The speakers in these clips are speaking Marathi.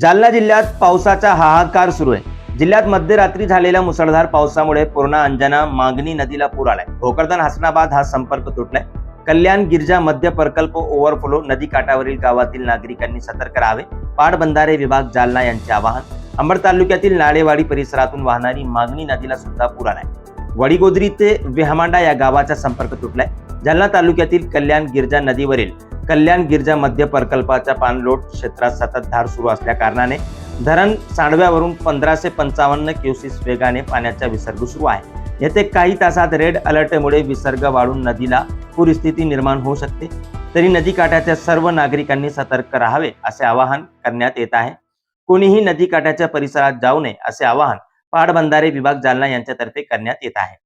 जालना जिल्ह्यात पावसाचा हाहाकार सुरू आहे. जिल्ह्यात मध्यरात्री झालेल्या मुसळधार पावसामुळे पूर्णा अंजना मागणी नदीला पूर आलाय. भोकरदन हसनाबाद हा संपर्क तुटलाय. कल्याण गिरजा मध्य प्रकल्प ओव्हरफ्लो नदी काठावरील गावातील नागरिकांनी सतर्क राहावे. पाटबंधारे विभाग जालना यांचे आवाहन. अंबड तालुक्यातील नाळेवाडी परिसरातून वाहणारी मागणी नदीला सुद्धा पूर आलाय. वडीगोद्री ते वेहमांडा या गावाचा संपर्क तुटलाय. जालना तालुक्यातील कल्याण गिरजा नदीवरील कल्याण गिरजा मध्य प्रकल्पाच्या पाणलोट क्षेत्रात सतत धार सुरू असल्या कारणाने धरण सांडव्यावरून पंधराशे पंचावन्न क्युसिस वेगाने पाण्याचा विसर्ग सुरू आहे. येथे काही तासात रेड अलर्टमुळे विसर्ग वाढून नदीला पूरस्थिती निर्माण होऊ शकते. तरी नदीकाठाच्या सर्व नागरिकांनी सतर्क राहावे असे आवाहन करण्यात येत आहे. कोणीही नदीकाठाच्या परिसरात जाऊ नये असे आवाहन पाटबंधारे विभाग जालना यांच्यातर्फे करण्यात येत आहे.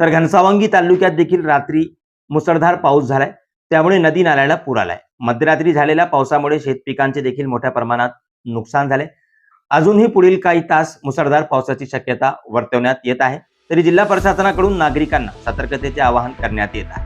तर घनसावंगी तालुक्यात देखील रात्री मुसळधार पाऊस झालाय. त्यामुळे नदी नाल्याला पूर आलाय. मध्यरात्री झालेल्या पावसामुळे शेतपिकांचे देखील मोठ्या प्रमाणात नुकसान झाले अजूनही पुढील काही तास मुसळधार पावसाची शक्यता वर्तवण्यात येत आहे. तरी जिल्हा प्रशासनाकडून नागरिकांना सतर्कतेचे आवाहन करण्यात येत आहे.